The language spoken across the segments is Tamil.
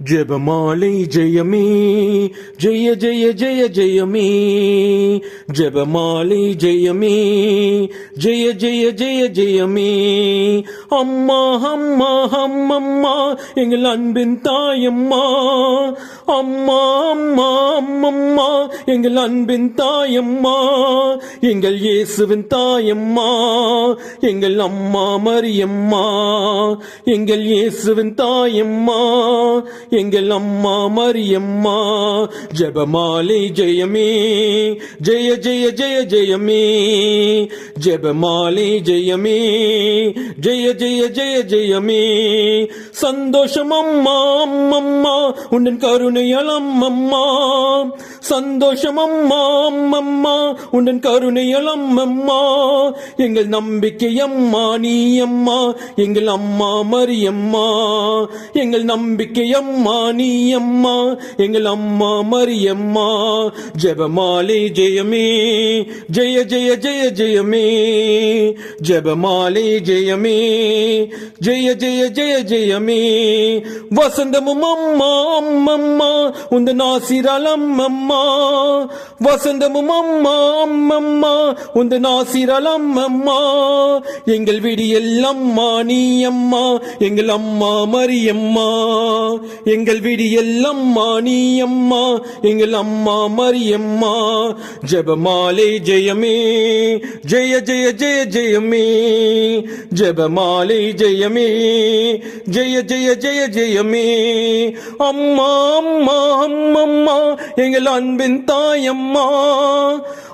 ஜெபமாலை ஜெயமே ஜெய ஜெய ஜெய ஜெயமே ஜெபமாலை ஜெயமே ஜெய ஜெய ஜெய ஜெயமே அம்மா அம்மா அம்மம்மா எங்கள் அன்பின் தாயம்மா அம்மா அம்மா அம்மம்மா எங்கள் அன்பின் தாயம்மா எங்கள் இயேசுவின் தாயம்மா எங்கள் அம்மா மரியம்மா எங்கள் இயேசுவின் தாயம்மா எங்கள் அம்மா மரியம்மா. ஜெபமாலை ஜெயமே. ஜெய ஜெய ஜெய ஜெயமே. ஜெபமாலை ஜெயமே. ஜெய ஜெய ஜெய ஜெயமே. சந்தோஷம் அம்மா அம்மம்மா. உன்னன் கருணையால் அம்மம்மா. சந்தோஷம் அம்மா அம்மம்மா உடன் கருணையல் அம்மம்மா எங்கள் நம்பிக்கை அம்மா நீ அம்மா எங்கள் அம்மா மரியம்மா எங்கள் நம்பிக்கை அம்மா நீ அம்மா எங்கள் அம்மா மரியம்மா ஜெபமாலை ஜெயமே ஜெய ஜெய ஜெய ஜெயமே ஜெபமாலை ஜெயமே ஜெய ஜெய ஜெய ஜெயமே வசந்தமும் அம்மா அம்மம்மா உந்த நாசிரால் அம்மம்மா வசந்தமும் அம்மா அம்மம்மா உந்த நாசிரல் அம்மம்மா. எங்கள் விடியல் அம்மா நீ அம்மா எங்கள் அம்மா மரியம்மா. எங்கள் விடியல் அம்மா நீ அம்மா எங்கள் அம்மா மரியம்மா. ஜெபமாலை ஜெயமே ஜெய ஜெய ஜெய ஜெயமே. ஜெபமாலை ஜெயமே ஜெய ஜெய ஜெய ஜெயமே. அம்மா அம்மா அம்மம்மா எங்கள் அன்பின் தாயம்மா.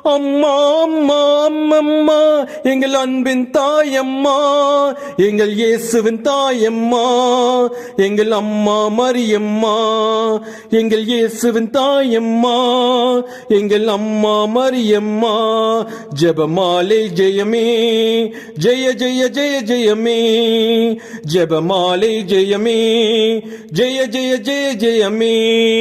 அம்மா அம்மா அம்மம்மா. எங்கள் அன்பின் தாயம்மா. எங்கள் இயேசுவின் தாயம்மா. எங்கள் அம்மா மரியம்மா. எங்கள் இயேசுவின் தாயம்மா. எங்கள் அம்மா மரியம்மா. ஜெபமாலை ஜெயமே. ஜெய ஜெய ஜெய ஜெயமே. ஜெபமாலை ஜெயமே. ஜெய ஜெய ஜெய ஜெயமே.